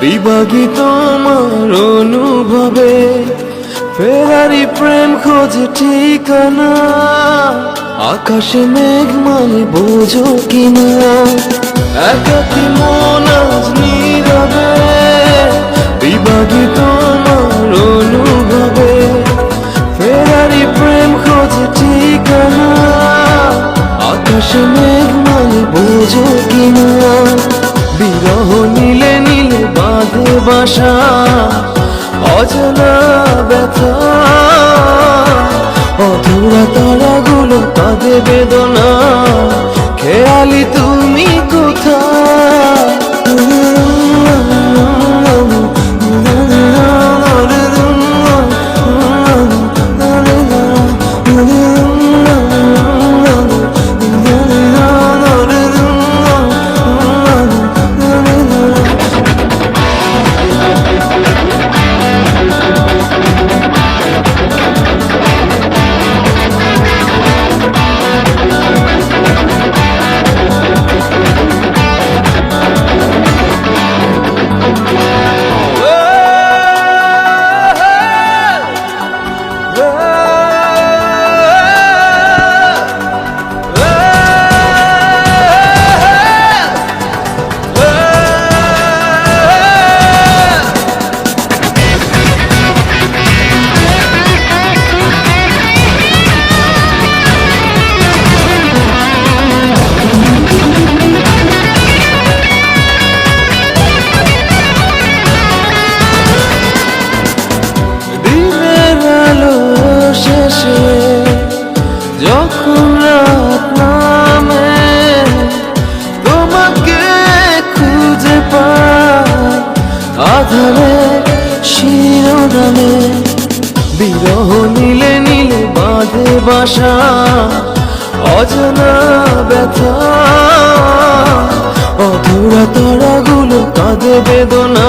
বিভাগী তোমার অনুভবে। ফেরারি প্রেম খোঁজে ঠিকানা, আকাশে মেঘ মানে বোঝো কিনা। একাকি মন আজ নীরবে বিভাগী তোমার অনুভবে। ফেরারি প্রেম খোঁজে ঠিকানা, আকাশে মেঘ মানে বোঝো কিনা। বিরহ নীলে নীলে বাঁধে বাসা অজানা ব্যথা। অধুরা তারাগুলো কাঁদে বেদনা। খেয়ালি তুমি তোমাকে খুঁজে পাই। আধারে, শিরোনামে বিরহ নীলে নীলে বাঁধে বাসা, অজানা ব্যথা। অধুরা তারাগুলো কাঁদে বেদনা।